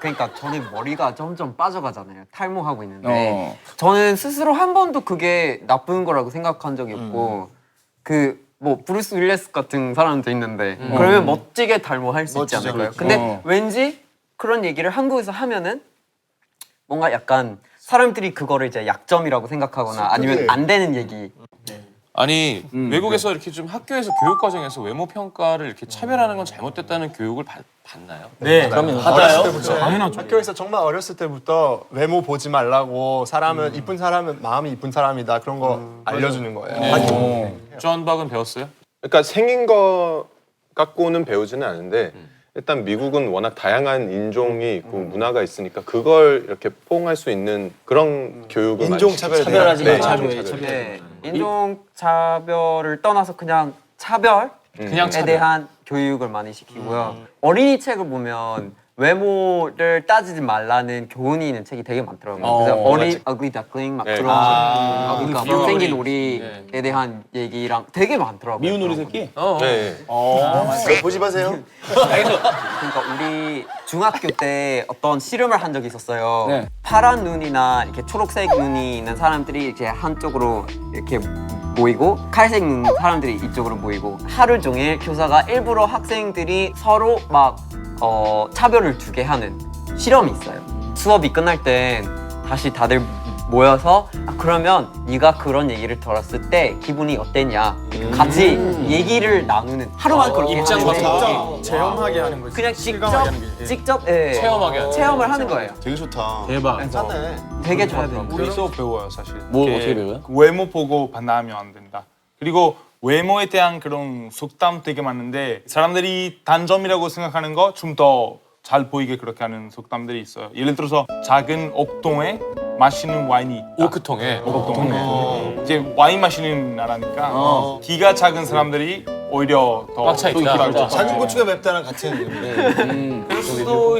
그러니까 저는 머리가 점점 빠져가잖아요. 탈모하고 있는데 어. 저는 스스로 한 번도 그게 나쁜 거라고 생각한 적이 없고 그 뭐 브루스 윌리스 같은 사람도 있는데 그러면 멋지게 탈모할 수 있지 멋지죠, 않을까요? 그렇죠. 근데 어. 왠지 그런 얘기를 한국에서 하면은 뭔가 약간 사람들이 그거를 이제 약점이라고 생각하거나 아니면 안 되는 얘기 아니 외국에서 이렇게 좀 학교에서 교육 과정에서 외모 평가를 이렇게 차별하는 건 잘못됐다는 교육을 받, 받나요? 네. 그러면 어렸을 때부터. 당연하죠. 학교에서 정말 어렸을 때부터 외모 보지 말라고 사람은 이쁜 사람은 마음이 이쁜 사람이다. 그런 거 알려주는 거예요. 존 박은 배웠어요? 그러니까 생긴 거 갖고는 배우지는 않은데 일단 미국은 워낙 다양한 인종이 있고 문화가 있으니까 그걸 이렇게 포용할 수 있는 그런 교육을 많이 인종 차별에 시키죠. 차별하지 네, 마. 인종 차별. 네, 인종 차별을 떠나서 그냥 차별에 그냥 차별. 대한 교육을 많이 시키고요. 어린이 책을 보면 외모를 따지지 말라는 교훈이 있는 책이 되게 많더라고요. 그래서 어린 ugly duckling 막 네. 그런 아, 그러니까 미운 못생긴 오리. 오리에 대한 얘기랑 되게 많더라고요. 미운 우리 그런 새끼? 어. 네. 보집하세요. 그러니까 우리 중학교 때 어떤 실험을 한 적이 있었어요. 네. 파란 눈이나 이렇게 초록색 눈이 있는 사람들이 이렇게 한쪽으로 이렇게 모이고 칼색 눈 사람들이 이쪽으로 모이고 하루 종일 교사가 일부러 학생들이 서로 막 어, 차별을 두게 하는 실험이 있어요. 수업이 끝날 땐 다시 다들 모여서 아, 그러면 네가 그런 얘기를 들었을 때 기분이 어땠냐 같이 얘기를 나누는 하루만 그렇게 입장 하는데. 체험하게 하는 거지. 그냥 직접. 직접 예, 체험하게 하는 체험을 하는 거예요. 되게 좋다. 대박. 되게 좋았더라고요. 우리도 배워요 사실. 뭐 어떻게 배워요? 외모 보고 판단하면 안 된다. 그리고 외모에 대한 그런 속담 되게 많은데 사람들이 단점이라고 생각하는 거 좀 더 잘 보이게 그렇게 하는 속담들이 있어요. 예를 들어서 작은 옥동에 마시는 와인이 있다. 오크통에 옥동에 이제 와인 마시는 나라니까 키가 작은 사람들이 오히려 더 꽉차 있다. 그렇죠. 작은 고추가 맵다랑 같은 의미인데. 음. 그럴 수도